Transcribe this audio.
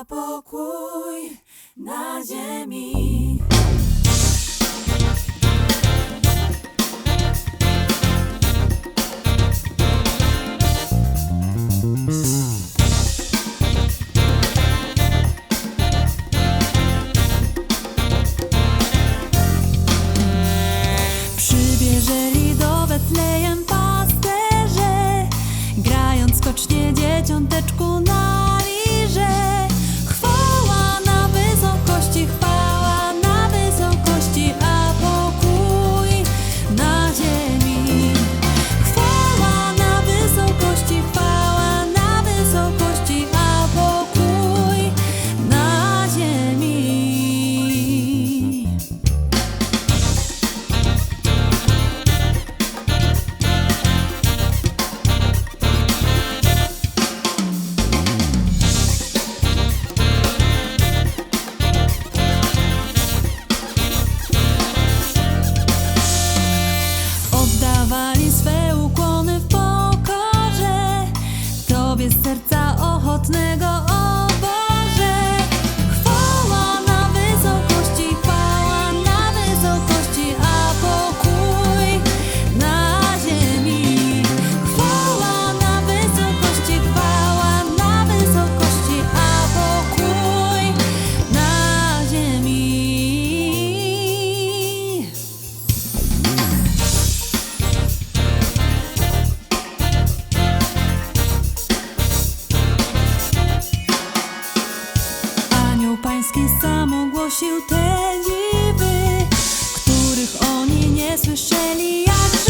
a pokój na ziemi. Do Betlejem pasterze, grając kocznie dzieciąteczku na sił te dziwy, których oni nie słyszeli jak